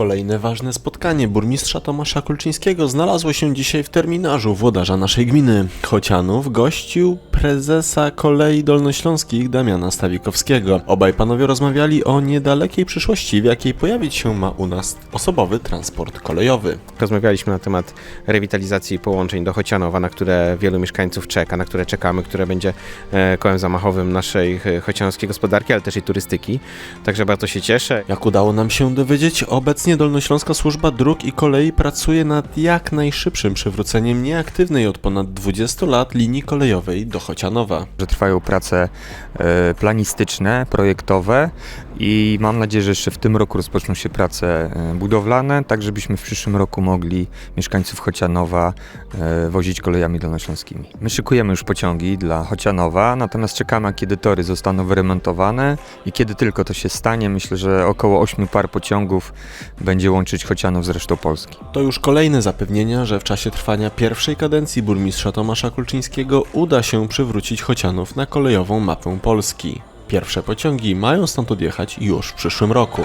Kolejne ważne spotkanie burmistrza Tomasza Kulczyńskiego znalazło się dzisiaj w terminarzu włodarza naszej gminy. Chocianów gościł prezesa kolei dolnośląskich Damiana Stawikowskiego. Obaj panowie rozmawiali o niedalekiej przyszłości, w jakiej pojawić się ma u nas osobowy transport kolejowy. Rozmawialiśmy na temat rewitalizacji połączeń do Chocianowa, na które wielu mieszkańców czeka, na które czekamy, które będzie e, kołem zamachowym naszej e, chocianowskiej gospodarki, ale też i turystyki. Także bardzo się cieszę. Jak udało nam się dowiedzieć, obecnie Dolnośląska Służba Dróg i Kolei pracuje nad jak najszybszym przywróceniem nieaktywnej od ponad 20 lat linii kolejowej do Chocianowa. że trwają prace e, planistyczne, projektowe i mam nadzieję, że jeszcze w tym roku rozpoczną się prace e, budowlane, tak żebyśmy w przyszłym roku mogli mieszkańców Chocianowa e, wozić kolejami dolnośląskimi. My szykujemy już pociągi dla Chocianowa, natomiast czekamy, kiedy tory zostaną wyremontowane i kiedy tylko to się stanie, myślę, że około 8 par pociągów będzie łączyć Chocianów z resztą Polski. To już kolejne zapewnienia, że w czasie trwania pierwszej kadencji burmistrza Tomasza Kulczyńskiego uda się przywrócić Chocianów na kolejową mapę Polski. Pierwsze pociągi mają stąd odjechać już w przyszłym roku.